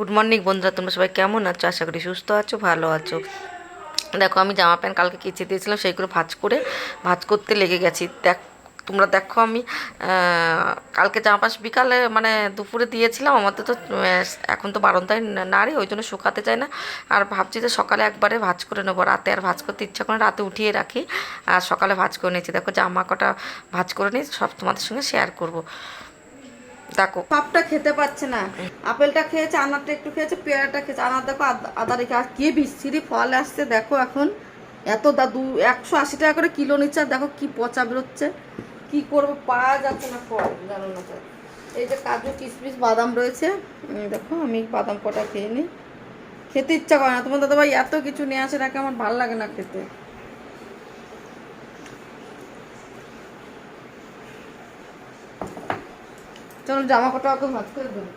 Good morning বন্ধুরা, তোমরা সবাই কেমন আছো? আশা করি সুস্থ আছো, ভালো আছো। দেখো, আমি জামা প্যান্ট কালকে কেচে দিয়েছিলাম, সেইগুলো ভাজ করে, ভাজ করতে লেগে গেছি। দেখ, তোমরা দেখো আমি কালকে জামা প্যান্ট বিকালে মানে দুপুরে দিয়েছিলাম আমাদের তো এখন তো বারন্দায় নাড়ি ওই জন্য শুকাতে চায় না। আর ভাবছি যে সকালে একবারে ভাজ করে নেব, রাতে আর ভাজ করতে ইচ্ছা করে রাতে উঠিয়ে রাখি, আর সকালে ভাজ করে নিয়েছি। দেখো, জামা কটা ভাজ করে নিই সব তোমাদের সঙ্গে শেয়ার করব। দেখো। সবটা খেতে পাচ্ছে না। আপেলটা খেয়েছে, আনারটা একটু খেয়েছে, পেয়ারাটা খেয়েছে। আনার দেখো, আদা- রেখে আর কি বিচ্ছিরি ফল আসছে, দেখো এখন। এত দাদু একশো আশি টাকা করে কিলো নিচ্ছে, আর দেখো কি পচা বেরোচ্ছে। কি করব, পাওয়া যাচ্ছে না ফল, জানো না। এই যে কাজু, কিশমিশ, বাদাম রয়েছে। দেখো, আমি বাদাম কটা খেয়ে নিই। খেতে ইচ্ছা করে না। তোমার দাদাভাই এত কিছু নিয়ে আসে নাকি আমার ভালো লাগে না খেতে। চলো জামা কাপড় ভাত করে দেবো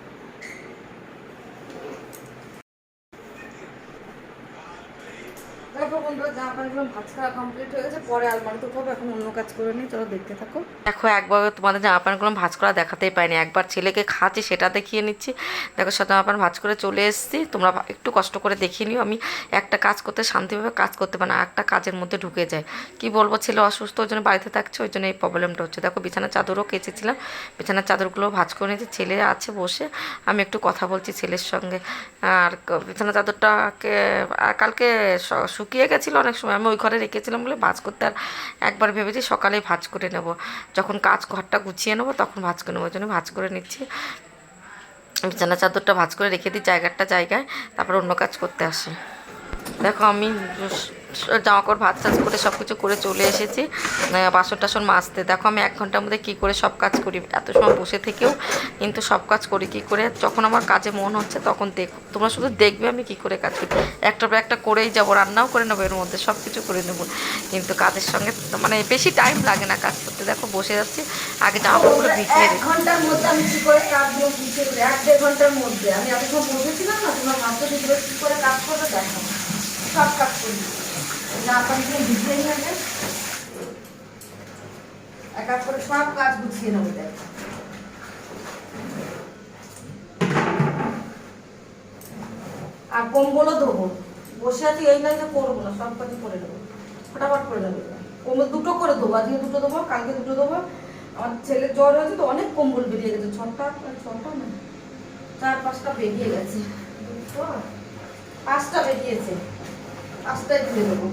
দেখো গেছে দেখো, একবার তোমাদের জামা ভাজ করা দেখাতেই পাইনি। একবার ছেলেকে খাচ্ছি, সেটা দেখিয়ে নিচ্ছি। দেখো সব জামা প্যান্ট ভাজ করে চলে এসেছি। তোমরা একটু কষ্ট করে দেখিয়ে নিও। আমি একটা কাজ করতে, শান্তিভাবে কাজ করতে পারি না, একটা কাজের মধ্যে ঢুকে যায়। কি বলব, ছেলে অসুস্থ, ওই জন্য বাড়িতে থাকছে, ওই জন্য এই প্রবলেমটা হচ্ছে। দেখো, বিছানার চাদরও কেচেছিলাম। বিছানার চাদরগুলো ভাজ করে নিয়েছি। ছেলে আছে, বসে। আমি একটু কথা বলছি ছেলের সঙ্গে। আর বিছানার চাদরটাকে কালকে শুকিয়ে গেছিল অনেক সময় আমি ওই ঘরে রেখেছিলাম বলে ভাজ করতে আর একবার ভেবেছি সকালে ভাজ করে নেব। যখন কাজ ঘরটা গুছিয়ে নেব তখন ভাজ করে নেব, ওই জন্য ভাজ করে নিচ্ছি। বিছানা চাদরটা ভাজ করে রেখে দিই জায়গাটা জায়গায়, তারপর অন্য কাজ করতে আসি। দেখো আমি জামা কাপড় ভাত টাজ করে সব কিছু করে চলে এসেছি। বাসন টাসন মাজতে। দেখো আমি এক ঘণ্টার মধ্যে কী করে সব কাজ করি। এত সময় বসে থেকেও কিন্তু সব কাজ করি কী করে? যখন আমার কাজে মন হচ্ছে তখন দেখ তোমরা শুধু দেখবে আমি কী করে কাজ করি। একটা পর একটা করেই যাব রান্নাও করে নেব এর মধ্যে সব কিছু করে নেব। কিন্তু কাজের সঙ্গে মানে বেশি টাইম লাগে না কাজ করতে। দেখো বসে যাচ্ছি আগে জামা কাপড়গুলো ভিজিয়ে এক ঘণ্টার মধ্যে আমি কি করে দেবো এক দেড় ঘণ্টার মধ্যে। আমি এত সময় বসেছিলাম না তোমার কি করে কাজ করবে? দেখো। সব কাজ করি। না ভিজিয়ে নিয়ে যাবে এক এক করে সব কাজ গুছিয়ে নেব, দেখো। আর কম্বলও ধোবো। বসে আছি, এই যে করব না, সব কাজই করে দেবো ফটাফট করে দেবো কম্বল দুটো করে দেবো আজকে দুটো দেবো কালকে দুটো দেবো আমার ছেলের জ্বর হয়েছে তো, অনেক কম্বল বেরিয়ে গেছে, ছটা ছটা না? চার পাঁচটা বেরিয়ে গেছে। দুটো, পাঁচটা বেরিয়েছে। পাঁচটাই ধুয়ে দেবো।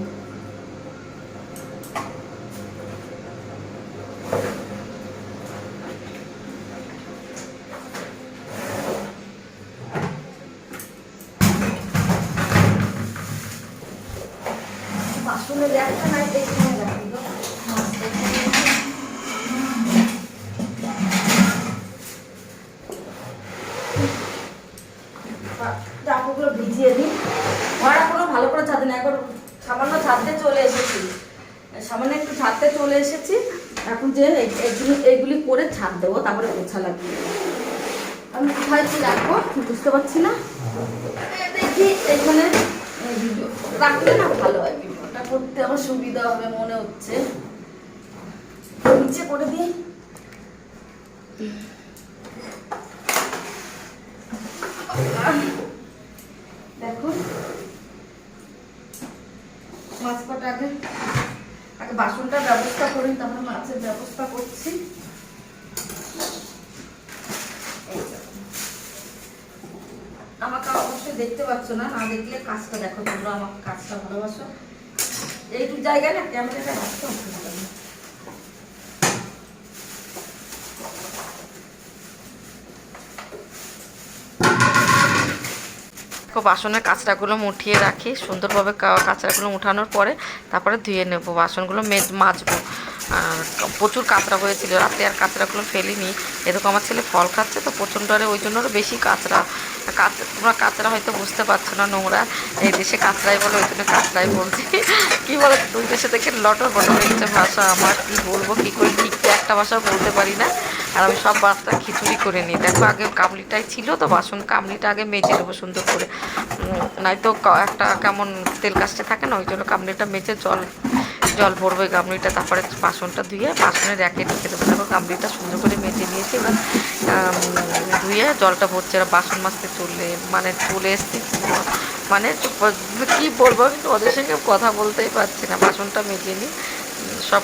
ভিজিয়ে দিই। ঘর এখনও ভালো করে ছাদে না একবার সামান্য ছাদতে চলে এসেছি। সামান্য একটু ছাদতে চলে এসেছি। এখন যে এইগুলি এইগুলি করে ছাদ দেবো, তারপরে গোছা লাগিয়ে দেবো। আমি কোথায় রাখব? বুঝতে পারছি না। দেখি এখানে রাখলে না করতে আমার সুবিধা হবে মনে হচ্ছে। নিচে করে দিই। দেখো। মাছ কটা আগে আগে বাসনটার ব্যবস্থা করি তারপরে মাছের ব্যবস্থা করছি। আমাকে অবশ্যই দেখতে পাচ্ছ না? না দেখলে কাজটা দেখো তোমরা আমার কাজটা ভালোবাসো। এইটুকু জায়গায় না ক্যামেরাটা বাসনের কাঁচড়াগুলো মুঠিয়ে রাখি, সুন্দরভাবে কাঁচড়াগুলো উঠানোর পরে তারপরে ধুয়ে নেব। বাসনগুলো মেজ মাজবো। প্রচুর কাঁচড়া হয়েছিল। রাতে আর কাঁচড়াগুলো ফেলিনি। এরকম আমার ছেলে ফল খাচ্ছে, তো প্রচণ্ড আরে ওই জন্য আরও বেশি কাঁচড়া কাঁচ তোমরা কাঁচরা হয়তো বুঝতে পারছ না, নোংরা। এই দেশে কাঁচরাই বলো, ওই জন্য কাঁচড়াই বলছি। কী বলো, দুই দেশে থেকে লটর বটর হচ্ছে ভাষা আমার, কী বলব, কী করে ঠিক একটা ভাষা বলতে পারি না। আর আমি সব বাচ্চা খিচুড়ি করে নিই। দেখো, আগে কামলিটাই ছিল তো, বাসন, কামলিটা আগে মেজে নেব সুন্দর করে। নয়তো একটা কেমন তেল কাজটা থাকে না, ওই জন্য কামলিটা মেজে জল জল ভরবে গামলিটা, তারপরে বাসনটা ধুয়ে বাসনের র্যাকে রেখে দেবো। দেখো কামড়িটা সুন্দর করে মেজে নিয়েছি, এবার ধুয়ে জলটা ভরছে এরা বাসন মাজতে চলে মানে চলে এসছে মানে কি বলব কিন্তু ওদের সঙ্গে কথা বলতেই পারছি না। বাসনটা মেজে নিই, সব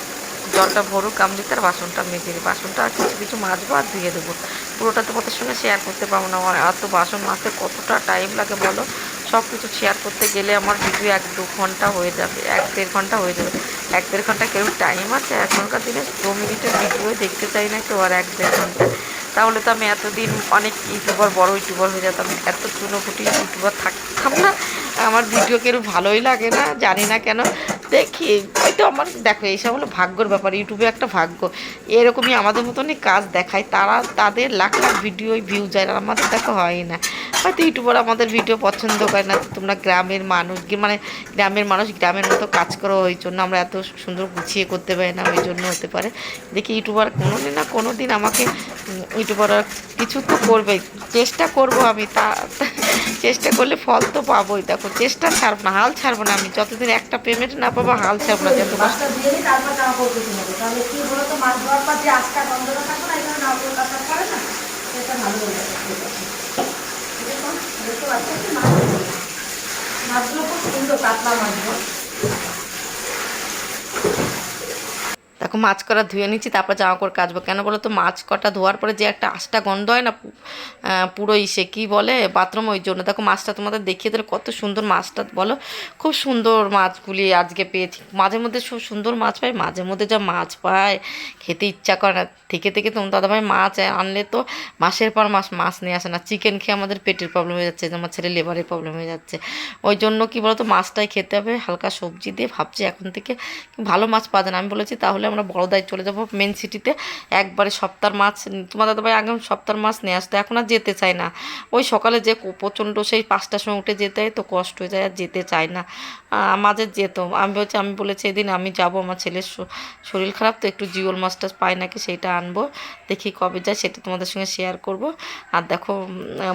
জলটা ভরুক কামড়িতে আর বাসনটা মেজে নিই। বাসনটা আর কিছু কিছু মাজবো আর ধুয়ে দেবো। পুরোটা তোমাদের সঙ্গে শেয়ার করতে পারব না। আমার এত বাসন মাজতে কতটা টাইম লাগে বলো? সব কিছু শেয়ার করতে গেলে আমার ভিডিও এক দু ঘণ্টা হয়ে যাবে, এক দেড় ঘণ্টা হয়ে যাবে। এক দেড় ঘণ্টা কেউ টাইম আছে, এখনকার দিনে দু মিনিটের ভিডিও দেখতে চাই না কেউ, আর এক দেড় ঘণ্টা। তাহলে তো আমি এতদিন অনেক ইউটিউবার, বড় ইউটিউবার হয়ে যেতাম, এত চুনোপুটি ইউটিউবার থাকতাম না। আমার ভিডিও কেউ ভালোই লাগে না, জানি না কেন। দেখি হয়তো আমার, দেখো, এইসব হলো ভাগ্যর ব্যাপার, ইউটিউবে একটা ভাগ্য। এরকমই আমাদের মতনই কাজ দেখায়, তারা, তাদের লাখ লাখ ভিডিও ভিউ যায়, আর আমাদের দেখো হয় না। হয়তো ইউটিউবার আমাদের ভিডিও পছন্দ করে না, তো তোমরা গ্রামের মানুষ মানে গ্রামের মানুষ গ্রামের মতো কাজ করো, ওই জন্য আমরা এত সুন্দর গুছিয়ে করতে পারি না, ওই জন্য হতে পারে। দেখি ইউটিউবার কোনো দিন না কোনো দিন আমাকে ইউটিউবার কিছু তো করবে চেষ্টা করব আমি, তা, চেষ্টা করলে ফল তো পাবোই। দেখো, চেষ্টা ছাড়বো না, হাল ছাড়বো না আমি। যতদিন একটা পেমেন্ট না পাবো, হাল ছাড়বো না যত মাছ ধোয়ার পর যে আজকাল গন্ধটা থাকবে না এখানে কাটা করে না সেটা ভালো হয়ে যাবে। দেখতে মাছগুলো? মাছগুলো খুব সুন্দর কাতলা মাছগুলো দেখো মাছ কটা ধুয়ে নিচ্ছি, তারপর জামা কাপড় কাচবো। কেন বলো তো, মাছ কটা ধোয়ার পরে যে একটা আশটা গন্ধ হয় না পুরো ইসে কি বলে, বাথরুম ওই জন্য। দেখো মাছটা তোমাদের দেখিয়ে দিলে কত সুন্দর মাছটা, বলো? খুব সুন্দর মাছগুলি আজকে পেয়েছি। মাঝে মধ্যে খুব সুন্দর মাছ পাই, মাঝে মধ্যে যা মাছ পায় খেতে ইচ্ছা করে না। থেকে থেকে তোমার দাদাভাই মাছ আনলে তো মাসের পর মাস মাছ নিয়ে আসে না। চিকেন খেয়ে আমাদের পেটের প্রবলেম হয়ে যাচ্ছে আমার ছেলে লেবারের প্রবলেম হয়ে যাচ্ছে। ওই জন্য কি বলতো মাছটাই খেতে হবে, হালকা সবজি দিয়ে। ভাবছি এখন থেকে ভালো মাছ পাওয়া যায় না। আমি বলেছি তাহলে আমরা বড়দায় চলে যাব মেন সিটিতে একবারে সপ্তাহ মাছ, তোমার দাদাভাই আগে সপ্তাহ মাছ নিয়ে আসতো, এখন আর যেতে চায় না। ওই সকালে যে প্রচণ্ড সেই পাঁচটার সময় উঠে যেতে তো কষ্ট হয়ে যায় আর যেতে চায় না। মাঝে যেত। আমি বলছি, আমি বলেছি এদিন আমি যাব, আমার ছেলের শরীর খারাপ, তো একটু জিওল মাছটা পাই নাকি, সেইটা আনব। দেখি কবে যায়, সেটা তোমাদের সঙ্গে শেয়ার করব। আর দেখো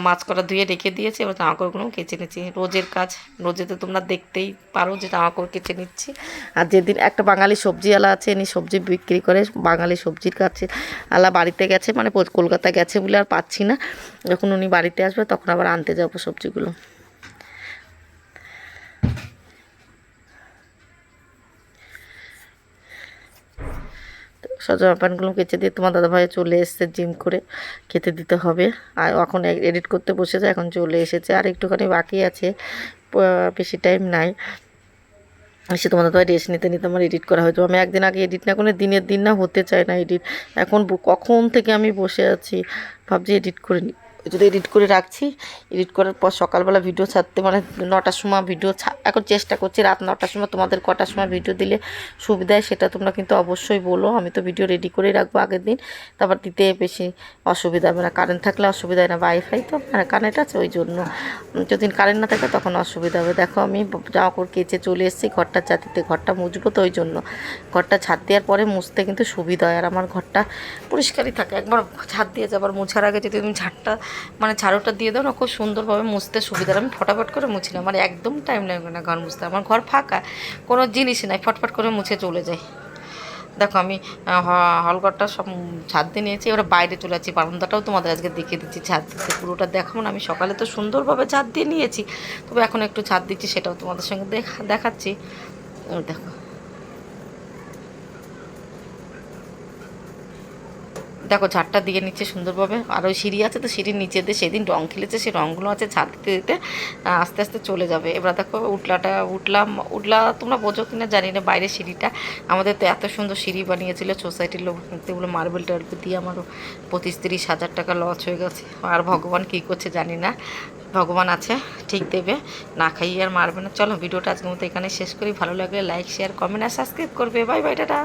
মাছ করা ধুয়ে রেখে দিয়েছি, এবার জামা কাপড়গুলো কেচে নিচ্ছি। রোজের কাজ, রোজে তো তোমরা দেখতেই পারো যে জামা কাপড় কেচে নিচ্ছি। আর যেদিন একটা বাঙালি সবজিওয়ালা আছে, ইনি সবজি বিক্রি করে বাঙালি সবজির কাছে আলা বাড়িতে গেছে মানে কলকাতা গেছে বলে আর পাচ্ছি না। যখন উনি বাড়িতে আসবে তখন আবার আনতে যাব সবজিগুলো। সজমা প্যান্টগুলো কেচে দিয়ে তোমার দাদাভাই চলে এসেছে জিম করে, খেতে দিতে হবে। আর এখন এডিট করতে বসেছে, এখন চলে এসেছে। আর একটুখানি বাকি আছে বেশি টাইম নাই। সে তোমাদের তো রেস্ট নিতে নিতে আমার এডিট করা হয়েছে। আমি একদিন আগে এডিট না করে দিনের দিন না হতে চায় না এডিট এখন কখন থেকে আমি বসে আছি, ভাবছি এডিট করে নিই যদি এডিট করে রাখছি এডিট করার পর সকালবেলা ভিডিও ছাড়তে মানে নটার সময় ভিডিও এখন চেষ্টা করছি রাত নটার সময় তোমাদের কটার সময় ভিডিও দিলে সুবিধা সেটা তোমরা কিন্তু অবশ্যই বলো। আমি তো ভিডিও রেডি করেই রাখব আগের দিন, তারপর দিতে বেশি অসুবিধা হবে না। কারেন্ট থাকলে অসুবিধা হয় না ওয়াইফাই তো মানে কারেন্ট আছে ওই জন্য। যদি কারেন্ট না থাকে তখন অসুবিধা হবে। দেখো আমি জামা কাপড় কেচে চলে এসেছি, ঘরটা ছাদ দিতে ঘরটা মুছবো তো ওই জন্য। ঘরটা ছাদ দেওয়ার পরে মুছতে কিন্তু সুবিধা হয়। আর আমার ঘরটা পরিষ্কারই থাকে। একবার ছাদ দিয়ে যাবার মুছার আগে যদি তুমি ঝাড়টা মানে ঝাড়ুটা দিয়ে দাও না, খুব সুন্দরভাবে মুছতে সুবিধা আমি ফটাফট করে মুছি আমার একদম টাইম লাগবে না ঘর মুছতে। আমার ঘর ফাঁকা, কোনো জিনিসই নাই, ফটফট করে মুছে চলে যায় দেখো আমি হলঘরটা সব ছাদ দিয়ে নিয়েছি, এবার বাইরে চলে যাচ্ছি, বারান্দাটাও তোমাদের আজকে দেখিয়ে দিচ্ছি ছাদ দিতে পুরোটা দেখাবো না। আমি সকালে তো সুন্দরভাবে ছাদ দিয়ে নিয়েছি, তবে এখন একটু ছাদ দিচ্ছি, সেটাও তোমাদের সঙ্গে দেখা, দেখাচ্ছি। দেখো। দেখো, ঝাড়টা দিয়ে নিচ্ছে সুন্দরভাবে। আর ওই সিঁড়ি আছে তো, সিঁড়ির নিচে দিয়ে সেদিন রং খেলেছে সেই রঙগুলো আছে ছাদ দিতে দিতে আস্তে আস্তে চলে যাবে। এবার দেখো উঠলাটা উঠলাম। উঠলা তোমরা বোঝো কিনা জানি না, বাইরের সিঁড়িটা। আমাদের তো এত সুন্দর সিঁড়ি বানিয়েছিল সোসাইটির লোক, এগুলো মার্বেল টার্বেল দিয়ে আমারও পঁচিশ তিরিশ হাজার টাকা লস হয়ে গেছে। আর ভগবান কী করছে জানি না। ভগবান আছে, ঠিক দেবে। না খাইয়ে আর মারবে না। চলো, ভিডিওটা আজকের মতো এখানে শেষ করি। ভালো লাগলে লাইক শেয়ার কমেন্ট আর সাবস্ক্রাইব করবে। Bye bye tata.